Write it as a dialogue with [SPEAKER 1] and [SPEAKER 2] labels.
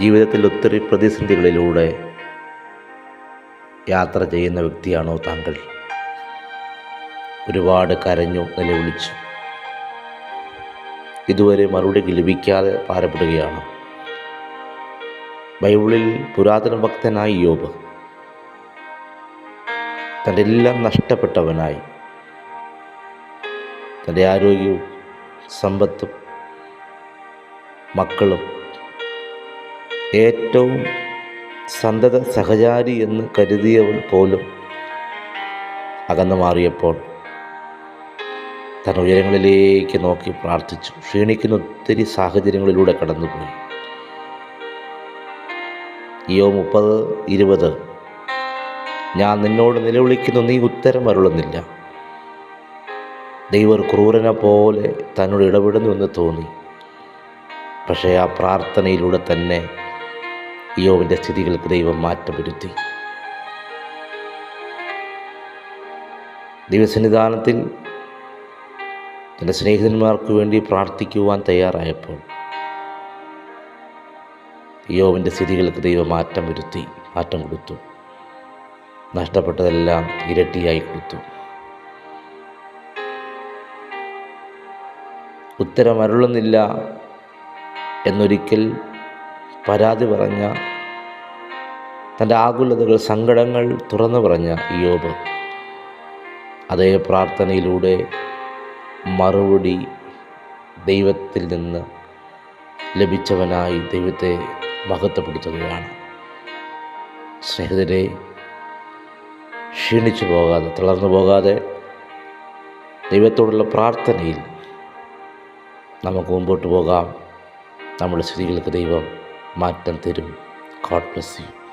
[SPEAKER 1] ജീവിതത്തിൽ ഒത്തിരി പ്രതിസന്ധികളിലൂടെ യാത്ര ചെയ്യുന്ന വ്യക്തിയാണോ താങ്കൾ? ഒരുപാട് കരഞ്ഞു നിലവിളിച്ചു. ഇതുവരെ മറുപടി ലഭിക്കാതെ പാരപ്പെടുകയാണ് ബൈബിളിൽ പുരാതന ഭക്തനായ യോബ് തന്റെ എല്ലാം നഷ്ടപ്പെട്ടവനായി. തന്റെ ആരോഗ്യവും സമ്പത്തും മക്കളും ഏറ്റവും സന്തത സഹചാരി എന്ന് കരുതിയവൾ പോലും അകന്നു മാറിയപ്പോൾ തൻ ഉയരങ്ങളിലേക്ക് നോക്കി പ്രാർത്ഥിച്ചു. ക്ഷീണിക്കുന്ന ഒത്തിരി സാഹചര്യങ്ങളിലൂടെ കടന്നുപോയി. യോ മുപ്പത് ഇരുപത്. ഞാൻ നിന്നോട് നിലവിളിക്കുന്നു നീ ഉത്തരം അരുളുന്നില്ല. ദൈവർ ക്രൂരനെ പോലെ തന്നോട് ഇടപെടുന്നു എന്ന് തോന്നി. പക്ഷേ ആ പ്രാർത്ഥനയിലൂടെ തന്നെ യോവിന്റെ സ്ഥിതികൾക്ക് ദൈവം മാറ്റം വരുത്തി. ദിവസന്നിധാനത്തിൽ തന്റെ സ്നേഹിതന്മാർക്ക് വേണ്ടി പ്രാർത്ഥിക്കുവാൻ തയ്യാറായപ്പോൾ യോവിന്റെ സ്ഥിതികൾക്ക് ദൈവം മാറ്റം വരുത്തി മാറ്റം കൊടുത്തു. നഷ്ടപ്പെട്ടതെല്ലാം ഇരട്ടിയായി കൊടുത്തു. ഉത്തരമരുളുന്നില്ല എന്നൊരിക്കൽ പരാതി പറഞ്ഞ തന്റെ ആകുലതകൾ സങ്കടങ്ങൾ തുറന്നു പറഞ്ഞ യോബ് അതേ പ്രാർത്ഥനയിലൂടെ മറുപടി ദൈവത്തിൽ നിന്ന് ലഭിച്ചവനായി ദൈവത്തെ മഹത്വപ്പെടുത്തുകയാണ്. സ്നേഹിതരെ ക്ഷീണിച്ചു പോകാതെ തളർന്നു പോകാതെ ദൈവത്തോടുള്ള പ്രാർത്ഥനയിൽ നമുക്ക് മുമ്പോട്ട് പോകാം. നമ്മുടെ സ്ഥിതികൾക്ക് ദൈവം മാറ്റം തരും. God bless you